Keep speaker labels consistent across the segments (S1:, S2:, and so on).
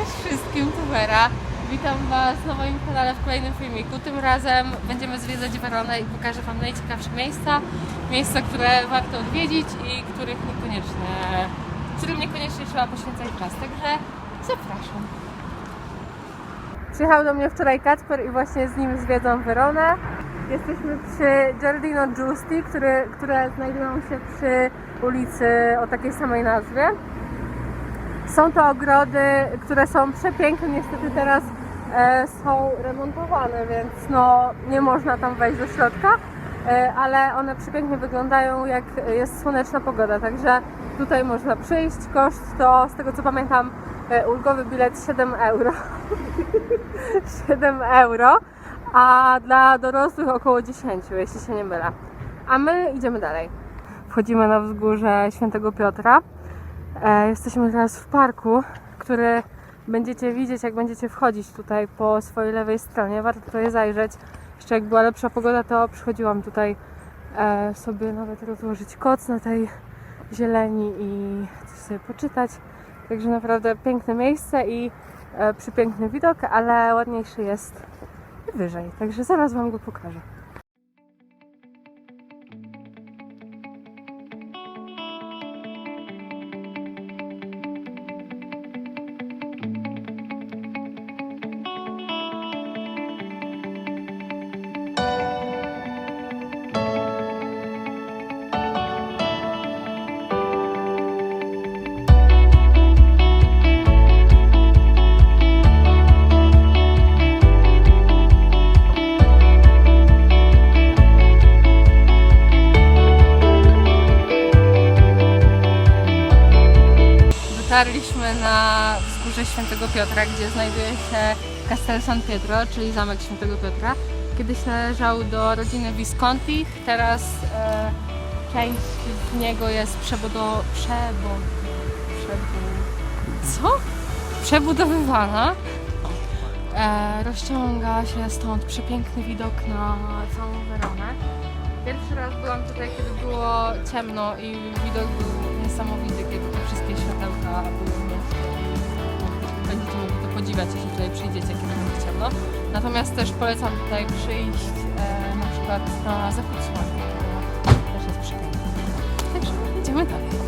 S1: Cześć wszystkim, Tubera. Witam Was na moim kanale w kolejnym filmiku. Tym razem będziemy zwiedzać Weronę i pokażę Wam najciekawsze miejsca. Miejsca, które warto odwiedzić i których niekoniecznie, którym niekoniecznie trzeba poświęcać czas. Także zapraszam. Przyjechał do mnie wczoraj Kacper i właśnie z nim zwiedzam Weronę. Jesteśmy przy Giardino Giusti, który, które znajdują się przy ulicy o takiej samej nazwie. Są to ogrody, które są przepiękne, niestety teraz e, są remontowane, więc no, nie można tam wejść do środka, e, ale one przepięknie wyglądają jak jest słoneczna pogoda, także tutaj można przyjść. Koszt to, z tego co pamiętam, e, ulgowy bilet 7 euro. 7 euro, a dla dorosłych około 10, jeśli się nie mylę. A my idziemy dalej. Wchodzimy na wzgórze Świętego Piotra. E, jesteśmy teraz w parku, który będziecie widzieć, jak będziecie wchodzić tutaj po swojej lewej stronie. Warto tutaj zajrzeć. Jeszcze jak była lepsza pogoda, to przychodziłam tutaj e, sobie nawet rozłożyć koc na tej zieleni i coś sobie poczytać. Także naprawdę piękne miejsce i e, przepiękny widok, ale ładniejszy jest wyżej. Także zaraz Wam go pokażę. Świętego Piotra, gdzie znajduje się Castel San Pietro, czyli zamek Świętego Piotra. Kiedyś należał do rodziny Visconti, teraz e, część z niego jest przebudo... przebo... przebu... co? Przebudowywana. E, rozciąga się stąd przepiękny widok na całą Weronę. Pierwszy raz byłam tutaj, kiedy było ciemno i widok był niesamowity, kiedy te wszystkie światełka były w mieście. Będziecie mogli to podziwiać, jeśli tutaj przyjdziecie, kiedy będzie ciemno. Natomiast też polecam tutaj przyjść e, na przykład na zachód słońca. Też jest przepiękny. Także idziemy dalej.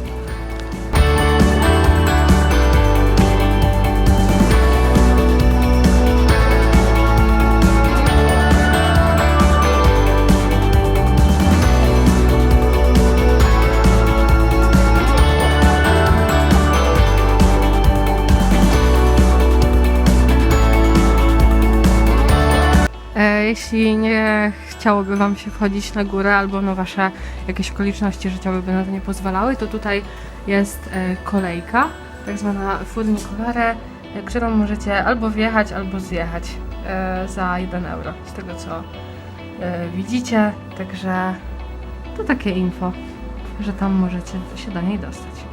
S1: Jeśli nie chciałoby Wam się wchodzić na górę, albo no Wasze jakieś okoliczności życiowe by na to nie pozwalały, to tutaj jest e, kolejka, tak zwana funiculare, e, którą możecie albo wjechać, albo zjechać e, za 1 euro, z tego co widzicie. Także to takie info, że tam możecie się do niej dostać.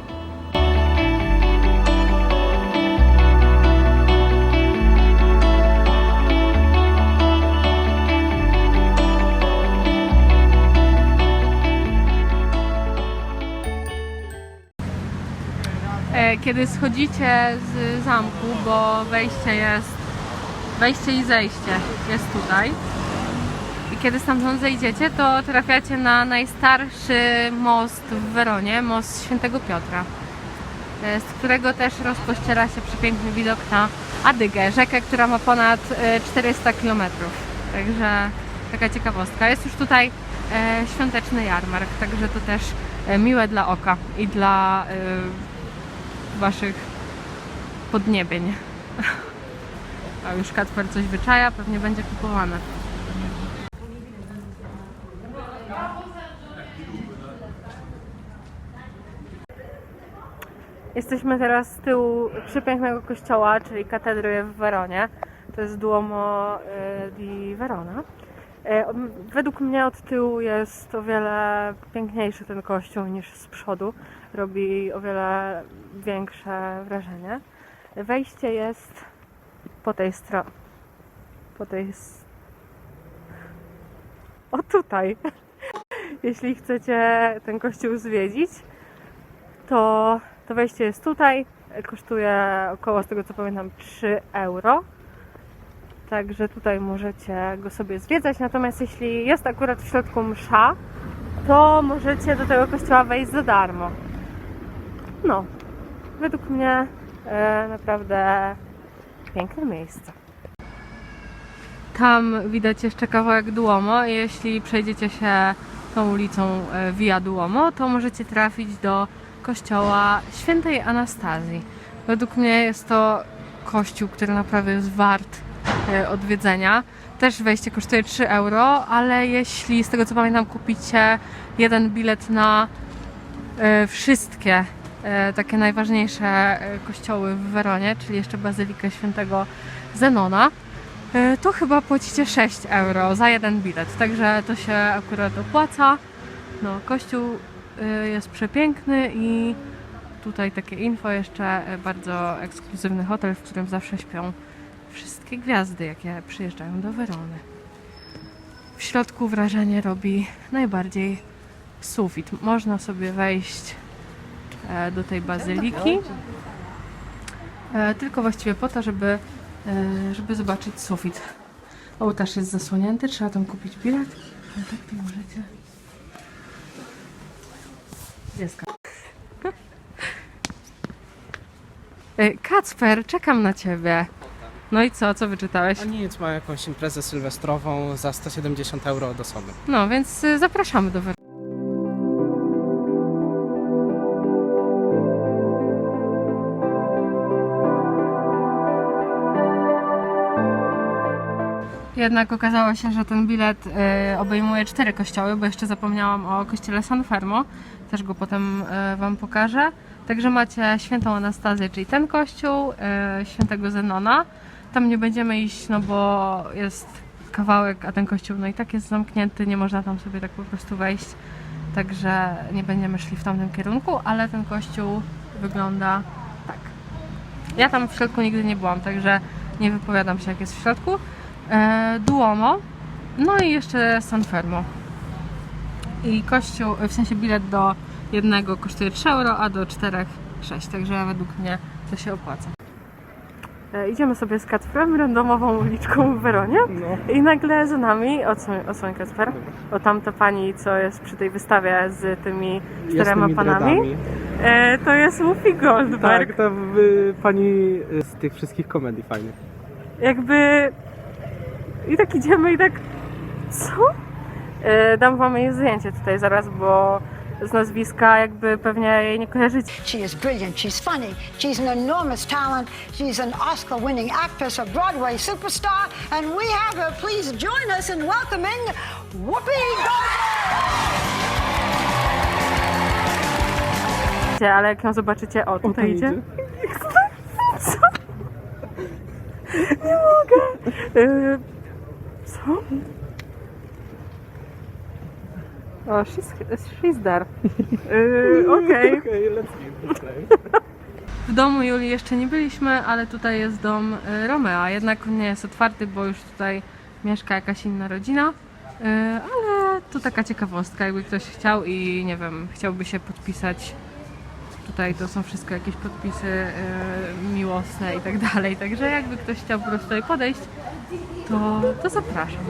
S1: Kiedy schodzicie z zamku, bo wejście jest, wejście i zejście jest tutaj. I kiedy stamtąd zejdziecie, to trafiacie na najstarszy most w Weronie, most Świętego Piotra, e, z którego też rozpościera się przepiękny widok na Adygę, rzekę, która ma ponad e, 400 km. Także taka ciekawostka. Jest już tutaj e, świąteczny jarmark, także to też e, miłe dla oka i dla e, waszych podniebień. A już Kacper coś wyczaja, pewnie będzie kupowane. Jesteśmy teraz z tyłu przepięknego kościoła, czyli katedry w Weronie. To jest Duomo e, di Verona. M- Według mnie od tyłu jest o wiele piękniejszy ten kościół niż z przodu. Robi o wiele większe wrażenie. Wejście jest po tej stronie. Po tej. O tutaj. Jeśli chcecie ten kościół zwiedzić, to, to wejście jest tutaj. kosztuje około, z tego co pamiętam, 3 euro. Także tutaj możecie go sobie zwiedzać. Natomiast jeśli jest akurat w środku msza, to możecie do tego kościoła wejść za darmo. No, według mnie e, naprawdę piękne miejsce. Tam widać jeszcze kawałek Duomo. Jeśli przejdziecie się tą ulicą e, Via Duomo, to możecie trafić do kościoła świętej Anastazji. Według mnie jest to kościół, który naprawdę jest wart e, odwiedzenia. Też wejście kosztuje 3 euro, ale jeśli z tego co pamiętam kupicie jeden bilet na wszystkie takie najważniejsze e, kościoły w Weronie, czyli jeszcze Bazylikę Świętego Zenona, e, to chyba płacicie 6 euro za jeden bilet, także to się akurat opłaca. No, kościół e, jest przepiękny i tutaj takie info jeszcze, e, bardzo ekskluzywny hotel, w którym zawsze śpią wszystkie gwiazdy, jakie przyjeżdżają do Werony. W środku wrażenie robi najbardziej sufit. Można sobie wejść e, do tej bazyliki, e, tylko właściwie po to, żeby, e, żeby zobaczyć sufit. Ołtarz jest zasłonięty, trzeba tam kupić bilet, ale tak to możecie. E, Kacper, czekam na ciebie. No i co, co wyczytałeś?
S2: A nic, ma jakąś imprezę sylwestrową za 170 euro od osoby.
S1: No, więc zapraszamy do Jednak okazało się, że ten bilet y, obejmuje cztery kościoły, bo jeszcze zapomniałam o kościele San Fermo. Też go potem y, Wam pokażę. Także macie świętą Anastazję, czyli ten kościół, y, świętego Zenona. Tam nie będziemy iść, no bo jest kawałek, a ten kościół no i tak jest zamknięty, nie można tam sobie tak po prostu wejść. Także nie będziemy szli w tamtym kierunku, ale ten kościół wygląda tak. Ja tam w środku nigdy nie byłam, także nie wypowiadam się jak jest w środku. E, Duomo, no i jeszcze San Fermo. I kościół, w sensie bilet do jednego kosztuje 3 euro, a do czterech 6, także według mnie to się opłaca. E, Idziemy sobie z Kacprem randomową uliczką w Weronie
S2: No.
S1: i nagle za nami, odsłoń, odsłoń Kacper, o tamta pani, co jest przy tej wystawie z tymi czterema panami, e, to jest Whoopi Goldberg.
S2: Tak, to y, pani z tych wszystkich komedii fajnych.
S1: Jakby... I tak idziemy i tak... Co? E, dam wam jej zdjęcie tutaj zaraz, bo z nazwiska jakby pewnie jej nie kojarzycie.
S3: She is brilliant. She's funny. She's an enormous talent. She's an Oscar winning actress, a Broadway superstar. And we have her. Please join us in welcoming Whoopi Goldberg.
S1: Ale jak ją zobaczycie, o tutaj idzie.
S2: idzie.
S1: Co? Nie mogę. E, co? O, she's, she's there. E, Okej.
S2: Okej, let's.
S1: W domu Julii jeszcze nie byliśmy, ale tutaj jest dom e, Romea. Jednak nie jest otwarty, bo już tutaj mieszka jakaś inna rodzina. E, Ale to taka ciekawostka, jakby ktoś chciał i nie wiem, chciałby się podpisać. Tutaj to są wszystko jakieś podpisy e, miłosne i tak dalej. Także jakby ktoś chciał po prostu tutaj podejść, to, to zapraszam.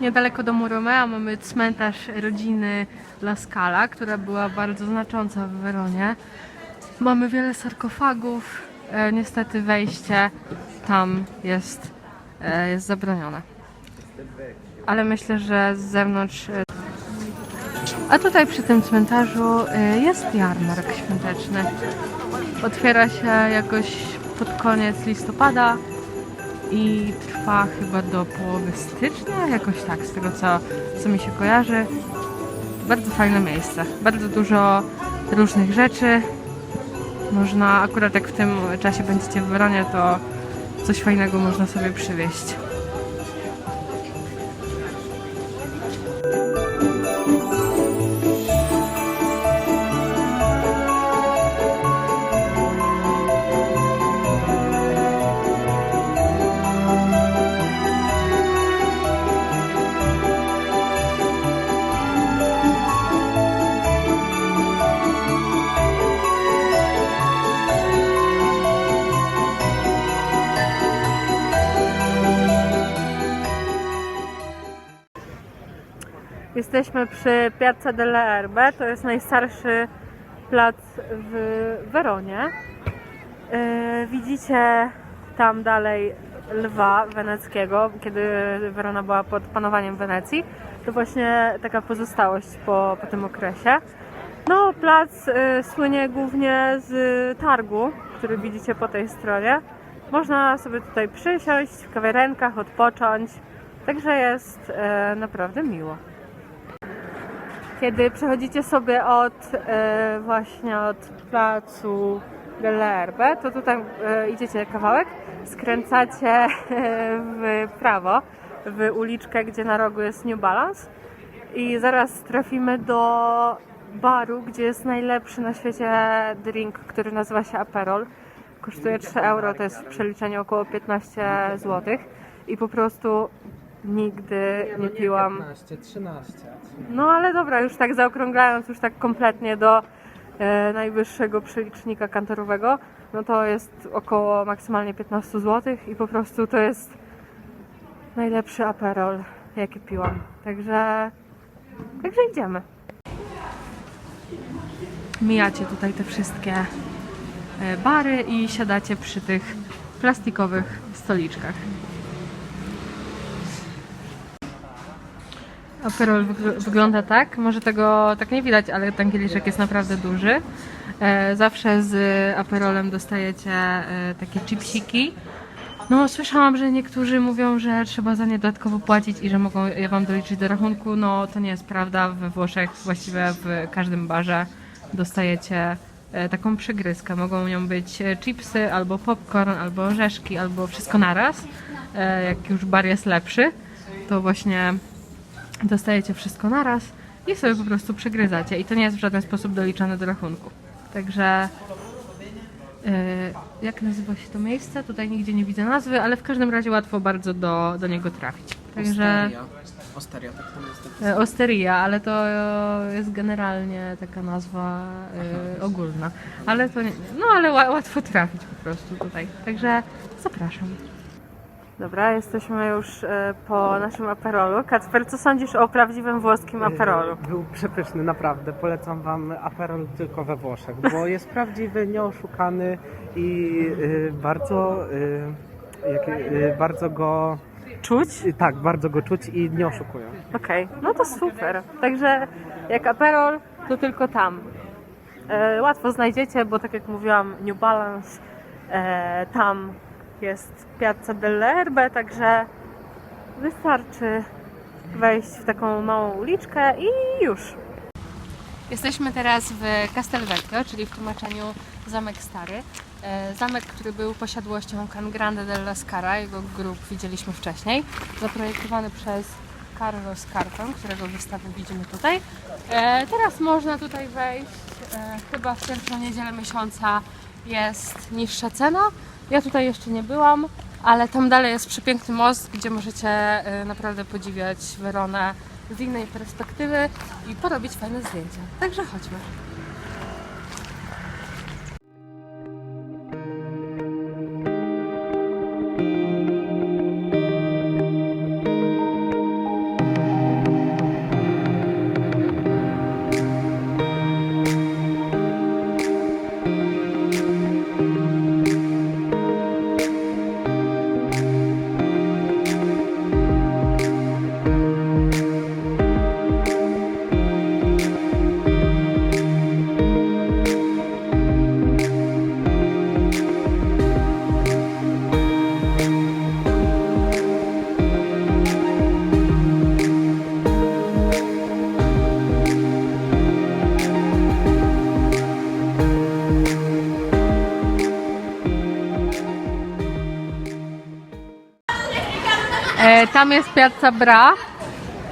S1: Niedaleko domu Romea mamy cmentarz rodziny La Scala, która była bardzo znacząca w Weronie. Mamy wiele sarkofagów. E, niestety wejście tam jest, e, jest zabronione. Ale myślę, że z zewnątrz. E... A tutaj przy tym cmentarzu e, jest jarmark świąteczny. Otwiera się jakoś pod koniec listopada i trwa chyba do połowy stycznia, jakoś tak, z tego co, co mi się kojarzy. Bardzo fajne miejsce. Bardzo dużo różnych rzeczy. Można, akurat jak w tym czasie będziecie w Weronie, to coś fajnego można sobie przywieźć. Jesteśmy przy Piazza delle Erbe, to jest najstarszy plac w Weronie. Yy, widzicie tam dalej lwa weneckiego, kiedy Werona była pod panowaniem Wenecji. To właśnie taka pozostałość po, po tym okresie. No, plac y, słynie głównie z targu, który widzicie po tej stronie. Można sobie tutaj przysiąść w kawiarenkach, odpocząć, także jest e, naprawdę miło. Kiedy przechodzicie sobie od e, właśnie od placu Delle Erbe, to tutaj e, idziecie kawałek, skręcacie e, w prawo, w uliczkę, gdzie na rogu jest New Balance i zaraz trafimy do baru, gdzie jest najlepszy na świecie drink, który nazywa się Aperol. Kosztuje 3 euro, to jest w przeliczeniu około 15 zł i po prostu nigdy nie piłam
S2: 15, 13.
S1: no ale dobra, już tak zaokrąglając, już tak kompletnie do e, najwyższego przelicznika kantorowego, no to jest około maksymalnie 15 zł i po prostu to jest najlepszy aperol, jaki piłam. Także, także idziemy. Mijacie tutaj te wszystkie e, bary i siadacie przy tych plastikowych stoliczkach. Aperol wygl- wygląda tak, może tego tak nie widać, ale ten kieliszek jest naprawdę duży. E, zawsze z aperolem dostajecie e, takie chipsiki. No, słyszałam, że niektórzy mówią, że trzeba za nie dodatkowo płacić i że mogą je wam doliczyć do rachunku. No, to nie jest prawda. We Włoszech właściwie w każdym barze dostajecie e, taką przygryzkę. Mogą nią być chipsy, albo popcorn, albo orzeszki, albo wszystko naraz. E, jak już bar jest lepszy, to właśnie dostajecie wszystko naraz i sobie po prostu przegryzacie. I to nie jest w żaden sposób doliczane do rachunku. Także yy, jak nazywa się to miejsce? Tutaj nigdzie nie widzę nazwy, ale w każdym razie łatwo bardzo do, do niego trafić. Także
S2: Osteria. Osteria, tak to jest.
S1: e, Osteria, ale to e, jest generalnie taka nazwa e, ogólna. Ale to nie, no ale ła- łatwo trafić po prostu tutaj. Także zapraszam. Dobra, jesteśmy już e, po naszym aperolu. Kacper, co sądzisz o prawdziwym włoskim aperolu?
S2: Był przepyszny, naprawdę. Polecam Wam Aperol tylko we Włoszech, bo jest prawdziwy, nieoszukany i y, bardzo, bardzo go,
S1: Czuć?
S2: tak, bardzo go czuć i nie oszukują.
S1: Okej, no to super. Także jak aperol, to tylko tam. E, łatwo znajdziecie, bo tak jak mówiłam, New Balance e, tam jest Piazza delle Erbe, także wystarczy wejść w taką małą uliczkę i już. Jesteśmy teraz w Castelvecchio, czyli w tłumaczeniu Zamek Stary. E, Zamek, który był posiadłością Can Grande della Scara, jego grób widzieliśmy wcześniej, zaprojektowany przez Carlo Scarpę, którego wystawę widzimy tutaj. E, Teraz można tutaj wejść, e, chyba w pierwszą niedzielę miesiąca jest niższa cena. Ja tutaj jeszcze nie byłam, ale tam dalej jest przepiękny most, gdzie możecie e, naprawdę podziwiać Weronę z innej perspektywy i porobić fajne zdjęcia. Także chodźmy. E, tam jest Piazza Bra,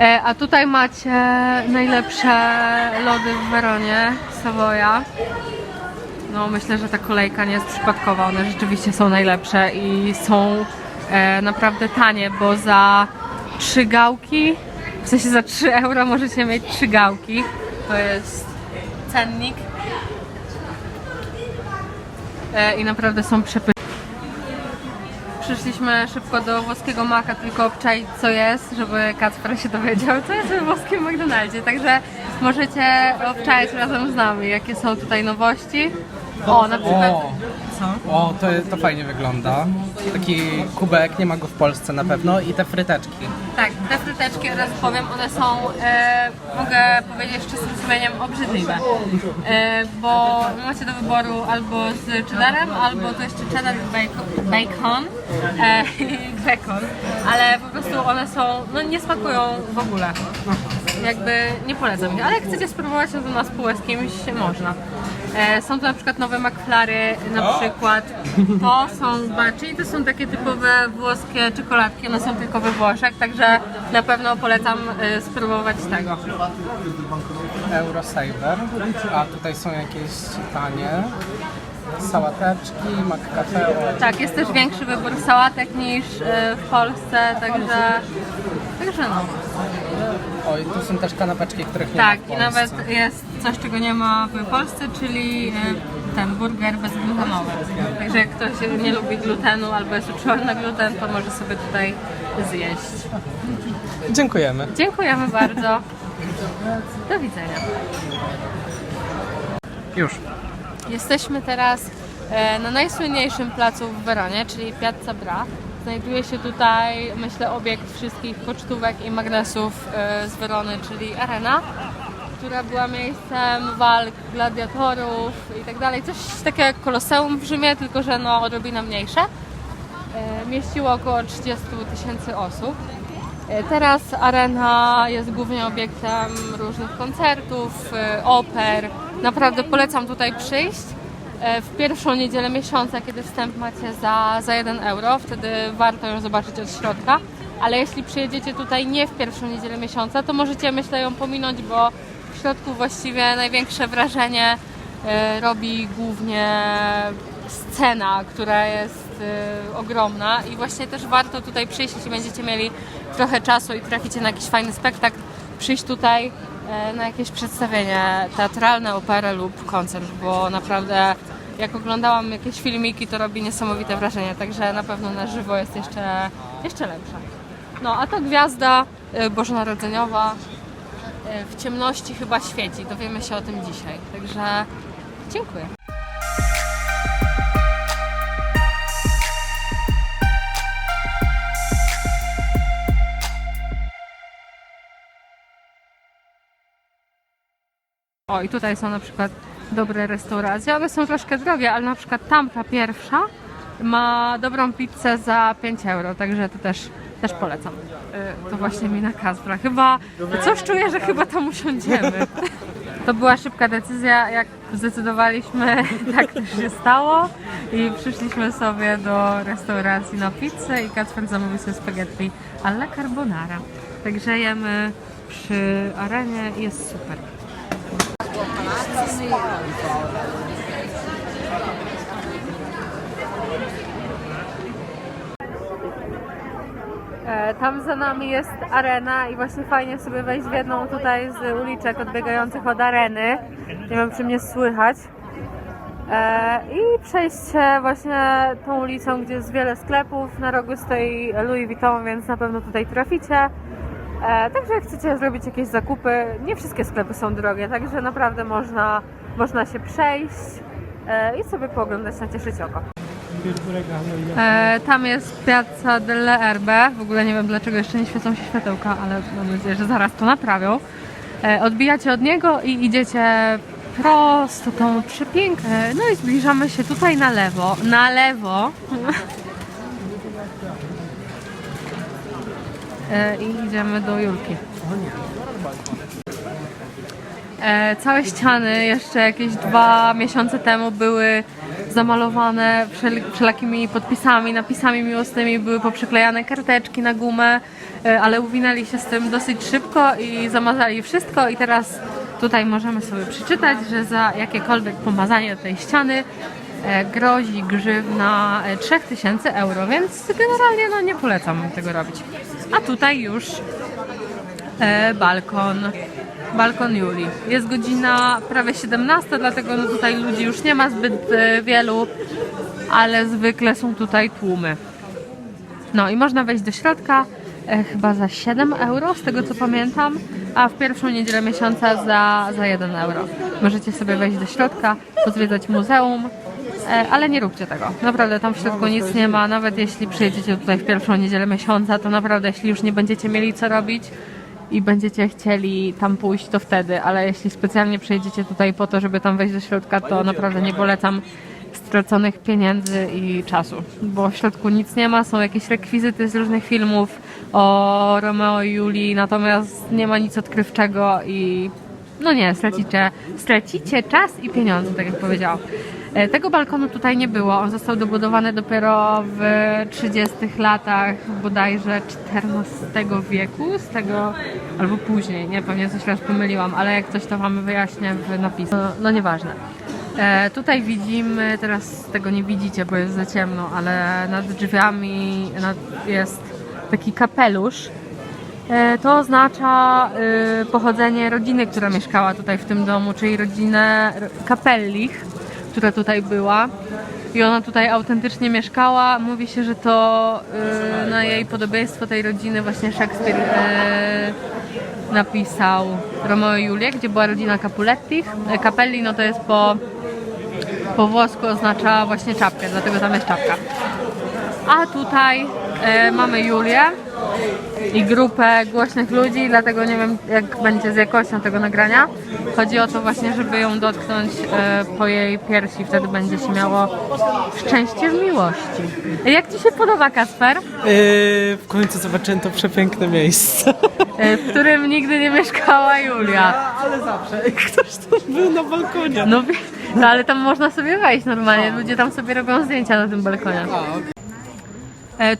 S1: e, a tutaj macie najlepsze lody w Weronie, Savoia. No myślę, że ta kolejka nie jest przypadkowa, one rzeczywiście są najlepsze i są e, naprawdę tanie, bo za trzy gałki, w sensie za 3 euro możecie mieć trzy gałki. To jest cennik. E, I naprawdę są przepyszne. Przyszliśmy szybko do włoskiego maka, tylko obczaić co jest, żeby Kacper się dowiedział, co jest we włoskim McDonaldzie. Także możecie obczaić razem z nami, jakie są tutaj nowości. O, na przykład...
S2: O, to, to fajnie wygląda. Taki kubek, nie ma go w Polsce na pewno i te fryteczki.
S1: Tak, te fryteczki od razu powiem, one są, e, mogę powiedzieć z czystym sumieniem, obrzydliwe. E, bo macie do wyboru albo z cheddarem, albo to jeszcze cheddar bacon, bacon e, bacon, ale po prostu one są, no nie smakują w ogóle. Jakby nie polecam ich, ale jak chcecie spróbować, no to na spółę z kimś można. E, Są tu na przykład nowe McFlary, na przykład to są baczy i to są takie typowe włoskie czekoladki, one są tylko we Włoszech, także na pewno polecam e, spróbować tego.
S2: Eurosaver, a tutaj są jakieś tanie sałateczki, McCafe. o,
S1: Tak, jest też większy wybór sałatek niż e, w Polsce, także, także no.
S2: Oj, tu są też kanapeczki, których nie
S1: Tak,
S2: ma w
S1: i nawet jest coś, czego nie ma w Polsce, czyli e, ten burger bezglutenowy. Także jak ktoś nie lubi glutenu albo jest uczulony na gluten, to może sobie tutaj zjeść.
S2: Dziękujemy.
S1: Dziękujemy bardzo. Do widzenia.
S2: Już.
S1: Jesteśmy teraz e, na najsłynniejszym placu w Weronie, czyli Piazza Bra. Znajduje się tutaj, myślę, obiekt wszystkich pocztówek i magnesów e, z Werony, czyli arena, która była miejscem walk gladiatorów i tak dalej. Coś takiego jak Koloseum w Rzymie, tylko że no odrobinę mniejsze. E, Mieściło około 30 tysięcy osób. Teraz arena jest głównie obiektem różnych koncertów, oper. Naprawdę polecam tutaj przyjść e, w pierwszą niedzielę miesiąca, kiedy wstęp macie za, za 1 euro. Wtedy warto ją zobaczyć od środka. Ale jeśli przyjedziecie tutaj nie w pierwszą niedzielę miesiąca, to możecie myślę ją pominąć, bo w środku właściwie największe wrażenie e, robi głównie scena, która jest y, ogromna i właśnie też warto tutaj przyjść, jeśli będziecie mieli trochę czasu i traficie na jakiś fajny spektakl, przyjść tutaj e, na jakieś przedstawienie teatralne, operę lub koncert, bo naprawdę jak oglądałam jakieś filmiki, to robi niesamowite wrażenie, także na pewno na żywo jest jeszcze, jeszcze lepsza. No, a to gwiazda y, bożonarodzeniowa y, w ciemności chyba świeci, dowiemy się o tym dzisiaj, także dziękuję. O, i tutaj są na przykład dobre restauracje. One są troszkę drogie, ale na przykład tamta pierwsza ma dobrą pizzę za 5 euro, także to też, też polecam. Y, To właśnie mina Kaspra. Chyba, coś czuję, że chyba tam usiądziemy. To była szybka decyzja, jak zdecydowaliśmy, tak też się stało i przyszliśmy sobie do restauracji na pizzę i Kacper zamówił sobie spaghetti alla carbonara. Także jemy przy arenie i jest super. E, Tam za nami jest arena i właśnie fajnie sobie wejść w jedną tutaj z uliczek odbiegających od areny. Nie wiem, czy mnie słychać. E, I przejść właśnie tą ulicą, gdzie jest wiele sklepów. Na rogu stoi Louis Vuitton, więc na pewno tutaj traficie. E, Także jak chcecie zrobić jakieś zakupy, nie wszystkie sklepy są drogie, także naprawdę można, można się przejść e, i sobie pooglądać, nacieszyć oko. E, tam jest Piazza delle Erbe. W ogóle nie wiem dlaczego jeszcze nie świecą się światełka, ale mam nadzieję, że zaraz to naprawią. E, odbijacie od niego i idziecie prosto tą przepiękną. E, no i zbliżamy się tutaj na lewo. Na lewo. I idziemy do Julki. E, całe ściany jeszcze jakieś dwa miesiące temu były zamalowane wszel- wszelakimi podpisami, napisami miłosnymi, były poprzyklejane karteczki na gumę, e, ale uwinęli się z tym dosyć szybko i zamazali wszystko i teraz tutaj możemy sobie przeczytać, że za jakiekolwiek pomazanie tej ściany e, grozi grzywna e, 3000 euro, więc generalnie no nie polecam tego robić. A tutaj już e, balkon, balkon Julii. Jest godzina prawie 17, dlatego no tutaj ludzi już nie ma zbyt e, wielu, ale zwykle są tutaj tłumy. No i można wejść do środka e, chyba za 7 euro, z tego co pamiętam, a w pierwszą niedzielę miesiąca za, za 1 euro. Możecie sobie wejść do środka, pozwiedzać muzeum, e, ale nie róbcie tego. Naprawdę tam w środku nic nie ma, nawet jeśli przyjedziecie tutaj w pierwszą niedzielę miesiąca, to naprawdę jeśli już nie będziecie mieli co robić, i będziecie chcieli tam pójść, to wtedy, ale jeśli specjalnie przyjedziecie tutaj po to, żeby tam wejść do środka, to naprawdę nie polecam straconych pieniędzy i czasu, bo w środku nic nie ma, są jakieś rekwizyty z różnych filmów o Romeo i Julii, natomiast nie ma nic odkrywczego i no nie, stracicie, stracicie czas i pieniądze, tak jak powiedziałam. E, Tego balkonu tutaj nie było. On został dobudowany dopiero w 30 latach bodajże XIV wieku, z tego albo później, nie, pewnie coś raz pomyliłam, ale jak coś to Wam wyjaśnię w napisach. No, no nieważne. E, tutaj widzimy, teraz tego nie widzicie, bo jest za ciemno, ale nad drzwiami nad, jest taki kapelusz, E, To oznacza y, pochodzenie rodziny, która mieszkała tutaj w tym domu, czyli rodzinę Kapellich, która tutaj była. I ona tutaj autentycznie mieszkała. Mówi się, że to y, na jej podobieństwo tej rodziny właśnie Szekspir y, napisał Romeo i Julię, gdzie była rodzina Capulettich. E, Capelli no to jest po, po włosku oznacza właśnie czapkę, dlatego tam jest czapka. A tutaj e, mamy Julię i grupę głośnych ludzi, dlatego nie wiem jak będzie z jakością tego nagrania. Chodzi o to właśnie, żeby ją dotknąć e, po jej piersi, wtedy będzie się miało szczęście w miłości. Jak Ci się podoba Kasper?
S2: Yy, w końcu zobaczyłem to przepiękne miejsce.
S1: E, w którym nigdy nie mieszkała Julia.
S2: Ale zawsze ktoś tam był na balkonie.
S1: No, no ale tam można sobie wejść normalnie, ludzie tam sobie robią zdjęcia na tym balkonie.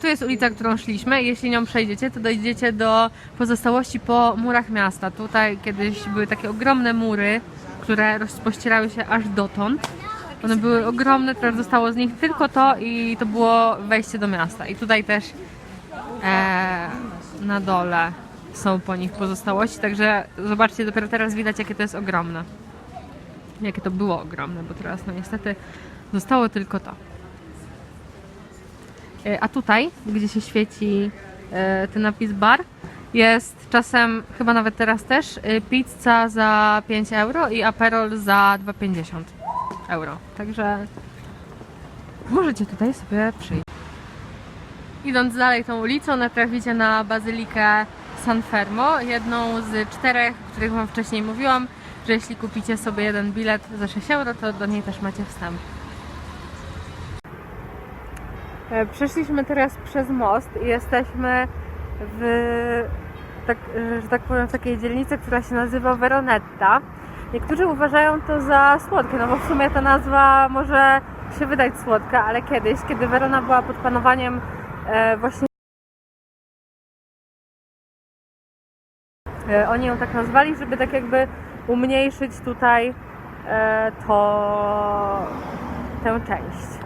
S1: Tu jest ulica, którą szliśmy. Jeśli nią przejdziecie, to dojdziecie do pozostałości po murach miasta. Tutaj kiedyś były takie ogromne mury, które rozpościerały się aż dotąd. One były ogromne, teraz zostało z nich tylko to i to było wejście do miasta. I tutaj też e, na dole są po nich pozostałości, także zobaczcie, dopiero teraz widać, jakie to jest ogromne. Jakie to było ogromne, bo teraz no niestety zostało tylko to. E, A tutaj, gdzie się świeci e, ten napis bar, jest czasem, chyba nawet teraz też, e, pizza za 5 euro i aperol za 2,50 euro. Także możecie tutaj sobie przyjść. Idąc dalej tą ulicą, natraficie na bazylikę San Fermo, jedną z czterech, o których Wam wcześniej mówiłam, że jeśli kupicie sobie jeden bilet za 6 euro, to do niej też macie wstęp. E, Przeszliśmy teraz przez most i jesteśmy w, tak, e, że tak powiem, w takiej dzielnicy, która się nazywa Veronetta. Niektórzy uważają to za słodkie, no bo w sumie ta nazwa może się wydać słodka, ale kiedyś, kiedy Verona była pod panowaniem e, właśnie oni ją tak nazwali, żeby tak jakby umniejszyć tutaj to tę część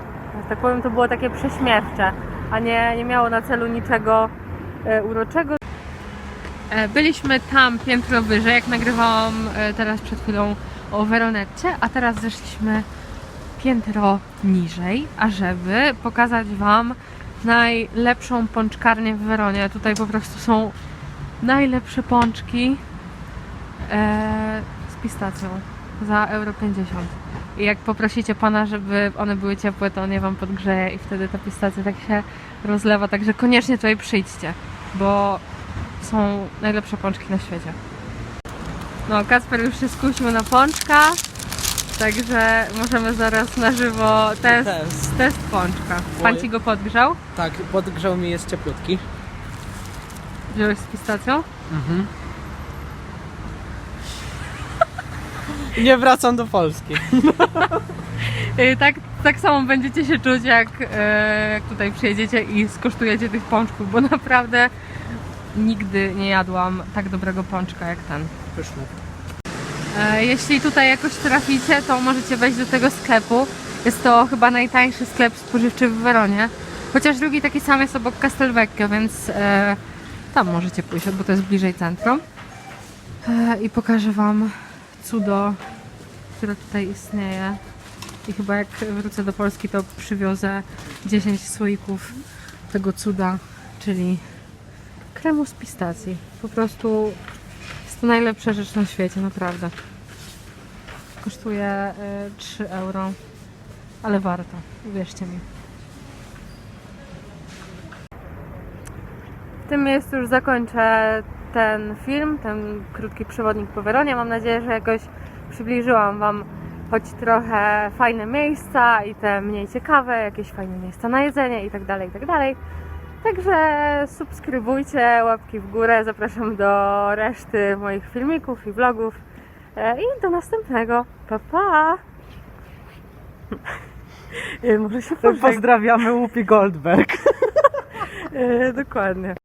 S1: tak powiem, to było takie prześmiewcze, a nie, nie miało na celu niczego e, uroczego. E, byliśmy tam piętro wyżej, jak nagrywałam e, teraz przed chwilą o Veronecie, a teraz zeszliśmy piętro niżej, ażeby pokazać Wam najlepszą pączkarnię w Weronie. Tutaj po prostu są najlepsze pączki z pistacją za euro 50. I jak poprosicie pana, żeby one były ciepłe, to on je wam podgrzeje i wtedy ta pistacja tak się rozlewa. Także koniecznie tutaj przyjdźcie, bo są najlepsze pączki na świecie. No, Kasper już się skusił na pączka, także możemy zaraz na żywo test,
S2: Test.
S1: test pączka. Pan ci go podgrzał?
S2: Tak, podgrzał mi jest cieplutki.
S1: Wziąłeś z pistacją?
S2: Mhm. Nie wracam do Polski.
S1: Y, Tak, tak samo będziecie się czuć, jak, e, jak tutaj przyjedziecie i skosztujecie tych pączków, bo naprawdę nigdy nie jadłam tak dobrego pączka jak ten.
S2: Pyszny.
S1: E, Jeśli tutaj jakoś traficie, to możecie wejść do tego sklepu. Jest to chyba najtańszy sklep spożywczy w Weronie. Chociaż drugi taki sam jest obok Castelvecchio, więc e, tam możecie pójść, bo to jest bliżej centrum. E, I pokażę Wam cudo, które tutaj istnieje. I chyba jak wrócę do Polski, to przywiozę 10 słoików tego cuda czyli kremu z pistacji. Po prostu jest to najlepsza rzecz na świecie, naprawdę. Kosztuje y, 3 euro, ale warto, uwierzcie mi. W tym miejscu już zakończę ten film, ten krótki przewodnik po Weronie. Mam nadzieję, że jakoś przybliżyłam Wam choć trochę fajne miejsca i te mniej ciekawe, jakieś fajne miejsca na jedzenie i tak dalej, i tak dalej. Także subskrybujcie, łapki w górę, zapraszam do reszty moich filmików i vlogów E, i do następnego. Pa, pa! E, Może się pożegnać.
S2: Pozdrawiamy Łupi Goldberg.
S1: E, Dokładnie.